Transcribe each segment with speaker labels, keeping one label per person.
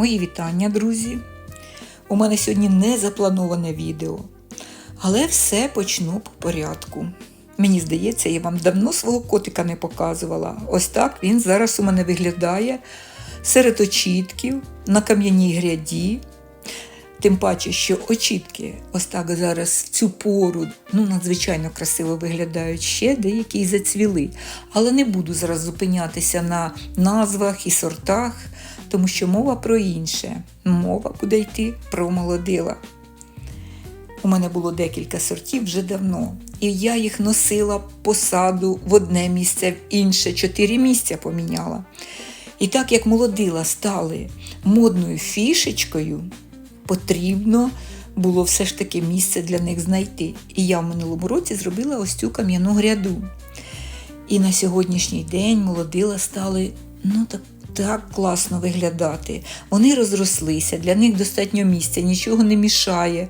Speaker 1: Мої вітання, друзі. У мене сьогодні не заплановане відео, але все почну по порядку. Мені здається, я вам давно свого котика не показувала. Ось так він зараз у мене виглядає серед очітків на кам'яній гряді. Тим паче, що очітки ось так зараз в цю пору ну, надзвичайно красиво виглядають ще деякі зацвіли. Але не буду зараз зупинятися на назвах і сортах, тому що мова про інше. Мова буде йти про молодила. У мене було декілька сортів вже давно. І я їх носила по саду в одне місце, в інше, чотири місця поміняла. І так як молодила стали модною фішечкою, потрібно було все ж таки місце для них знайти. І я в минулому році зробила ось цю кам'яну гряду. І на сьогоднішній день молодила стали ну так, так класно виглядати. Вони розрослися, для них достатньо місця, нічого не мішає.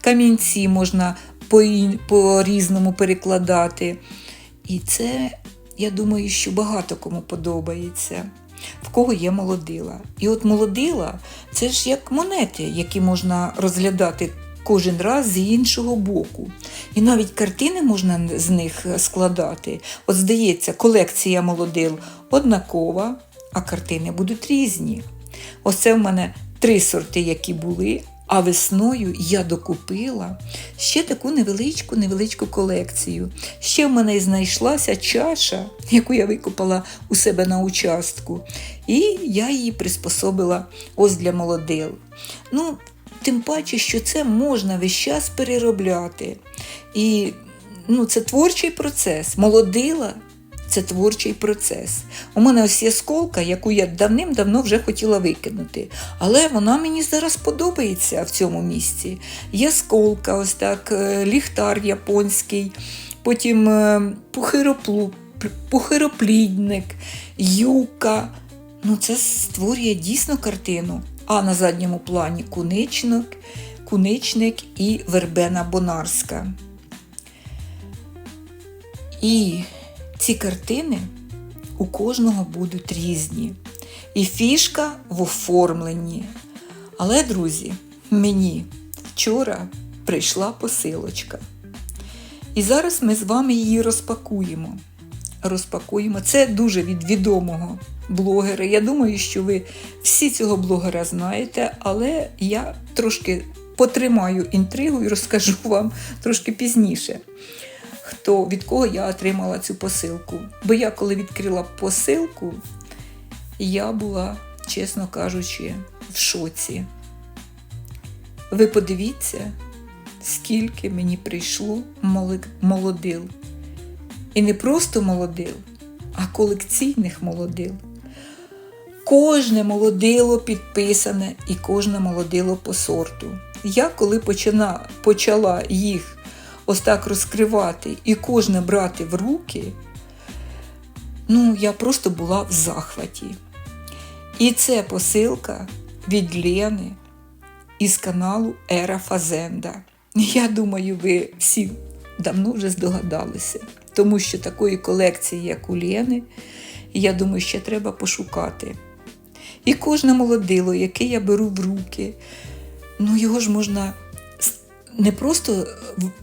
Speaker 1: Камінці можна по-різному перекладати. І це, я думаю, що багато кому подобається в кого є молодила. І от молодила це ж як монети, які можна розглядати кожен раз з іншого боку. І навіть картини можна з них складати. От здається, колекція молодил однакова, а картини будуть різні. Ось це в мене три сорти, які були. А весною я докупила ще таку невеличку невеличку колекцію. Ще в мене знайшлася чаша, яку я викопала у себе на участку. І я її приспособила ось для молодил. Ну, Тим паче, що це можна весь час переробляти. І ну, це творчий процес. Молодила це творчий процес. У мене ось є сколка, яку я давним-давно вже хотіла викинути. Але вона мені зараз подобається в цьому місці. Є сколка, ось так, е, ліхтар японський, потім е, пухироплідник, юка. Ну, Це створює дійсно картину. А на задньому плані куничник, куничник і вербена бонарська. І ці картини у кожного будуть різні. І фішка в оформленні. Але, друзі, мені вчора прийшла посилочка. І зараз ми з вами її розпакуємо. Розпакуємо. Це дуже від відомого блогера. Я думаю, що ви всі цього блогера знаєте, але я трошки потримаю інтригу і розкажу вам трошки пізніше хто, від кого я отримала цю посилку. Бо я, коли відкрила посилку, я була, чесно кажучи, в шоці. Ви подивіться, скільки мені прийшло молодил. І не просто молодил, а колекційних молодил. Кожне молодило підписане і кожне молодило по сорту. Я коли почина, почала їх ось так розкривати і кожне брати в руки, ну, я просто була в захваті. І це посилка від Лени із каналу Ера Фазенда. Я думаю, ви всі давно вже здогадалися, тому що такої колекції, як у Лени, я думаю, ще треба пошукати. І кожне молодило, яке я беру в руки, ну його ж можна не просто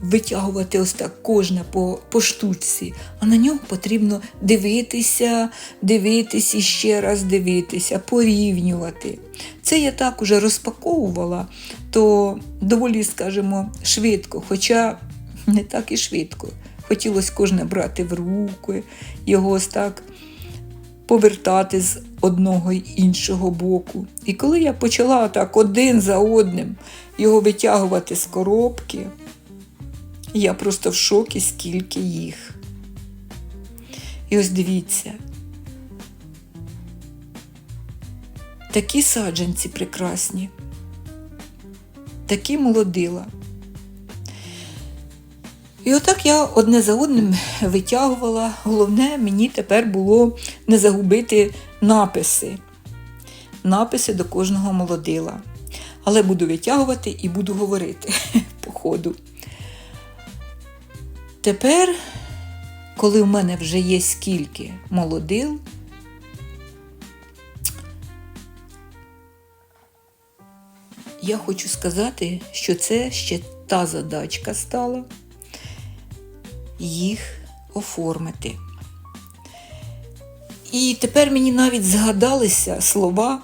Speaker 1: витягувати ось так кожне по по штучці, а на нього потрібно дивитися, дивитися і ще раз дивитися, порівнювати. Це я так уже розпаковувала, то доволі, скажімо, швидко, хоча не так і швидко. Хотілося кожне брати в руки, його ось так повертати з одного й іншого боку. І коли я почала так один за одним його витягувати з коробки, я просто в шокі, скільки їх. І ось дивіться, такі саджанці прекрасні, такі молодила. І отак я одне за одним витягувала. Головне, мені тепер було не загубити написи. Написи до кожного молодила. Але буду витягувати і буду говорити по ходу. Тепер, коли в мене вже є скільки молодил, я хочу сказати, що це ще та задачка стала їх оформити. І тепер мені навіть згадалися слова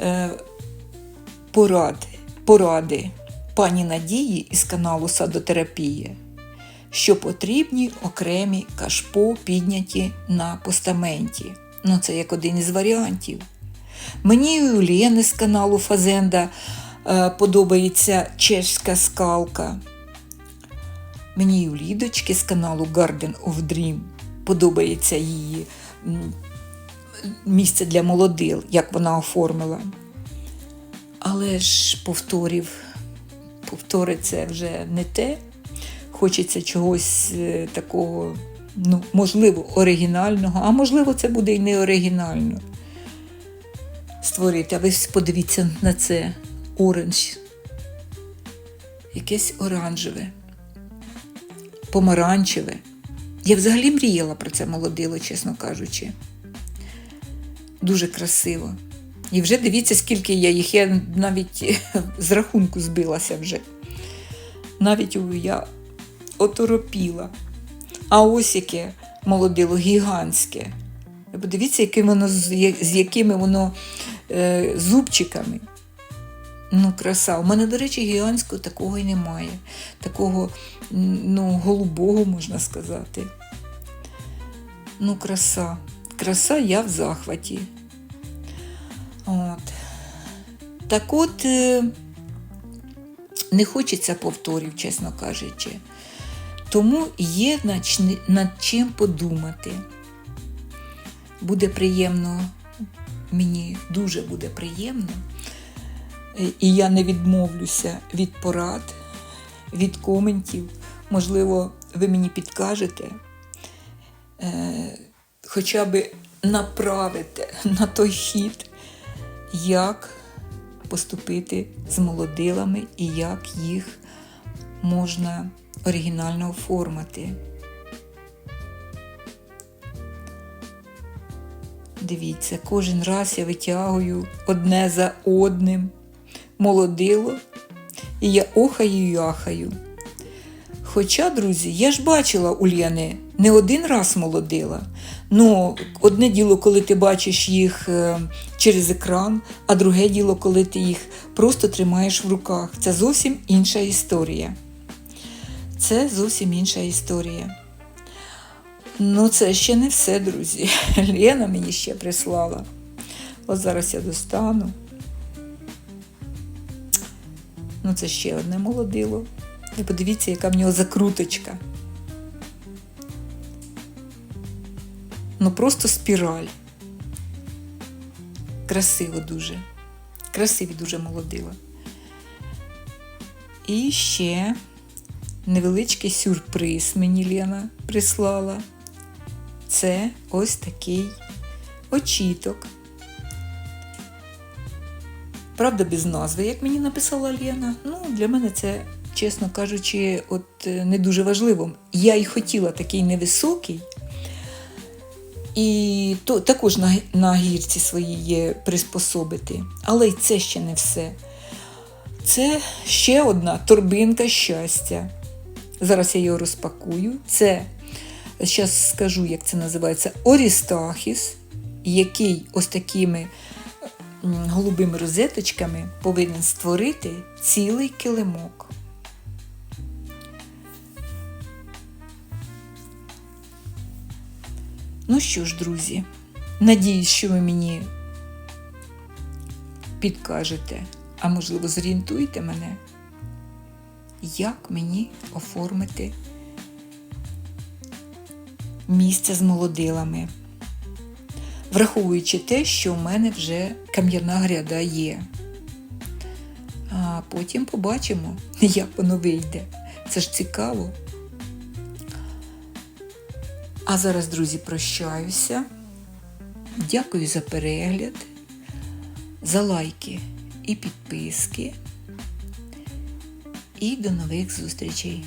Speaker 1: е, поради, поради пані Надії із каналу Садотерапія, що потрібні окремі кашпо підняті на постаменті. Ну, це як один із варіантів. Мені і у Лєни з каналу Фазенда е, подобається чешська скалка. Мені і у Лідочки з каналу Garden of Dream подобається її місце для молодил, як вона оформила. Але ж повторів, повтори це вже не те. Хочеться чогось е, такого, ну, можливо, оригінального, а можливо, це буде і не оригінально створити. А ви подивіться на це оранж. Якесь оранжеве, помаранчеве. Я взагалі мріяла про це молодило, чесно кажучи. Дуже красиво. І вже дивіться, скільки я їх. Я навіть з рахунку збилася вже. Навіть я оторопіла. А ось яке молодило гігантське. Подивіться, яке воно, з якими воно е, зубчиками. Ну, краса. У мене, до речі, гігантського такого і немає. Такого ну, голубого, можна сказати. Ну, краса. Краса, я в захваті. От. Так от, е, не хочеться повторів, чесно кажучи. Тому є над, чим подумати. Буде приємно, мені дуже буде приємно. Е, І я не відмовлюся від порад, від коментів. Можливо, ви мені підкажете, е, хоча б направите на той хід, як поступити з молодилами і як їх можна оригінально оформити. Дивіться, кожен раз я витягую одне за одним молодило, і я охаю і ахаю. Хоча, друзі, я ж бачила у Лєни не один раз молодила. Ну, одне діло, коли ти бачиш їх е, через екран, а друге діло, коли ти їх просто тримаєш в руках. Це зовсім інша історія. Це зовсім інша історія. Ну, це ще не все, друзі. Лена мені ще прислала. От зараз я достану. Ну, це ще одне молодило. І подивіться, яка в нього закруточка. Ну, просто спіраль. Красиво дуже. Красиві дуже молодила. І ще невеличкий сюрприз мені Лена прислала. Це ось такий очіток. Правда, без назви, як мені написала Лена. Ну, для мене це, чесно кажучи, от е, не дуже важливо. Я і хотіла такий невисокий. І то, також на, на гірці своїй приспособити. Але й це ще не все. Це ще одна торбинка щастя. Зараз я його розпакую. Це, зараз скажу, як це називається, Орістахіс, який ось такими голубими розеточками повинен створити цілий килимок. Ну що ж, друзі, надіюсь, що ви мені підкажете, а можливо, зорієнтуєте мене, як мені оформити місце з молодилами, враховуючи те, що в мене вже кам'яна гряда є. А потім побачимо, як воно вийде. Це ж цікаво. А зараз, друзі, прощаюся. Дякую за перегляд, за лайки і підписки. І до нових зустрічей!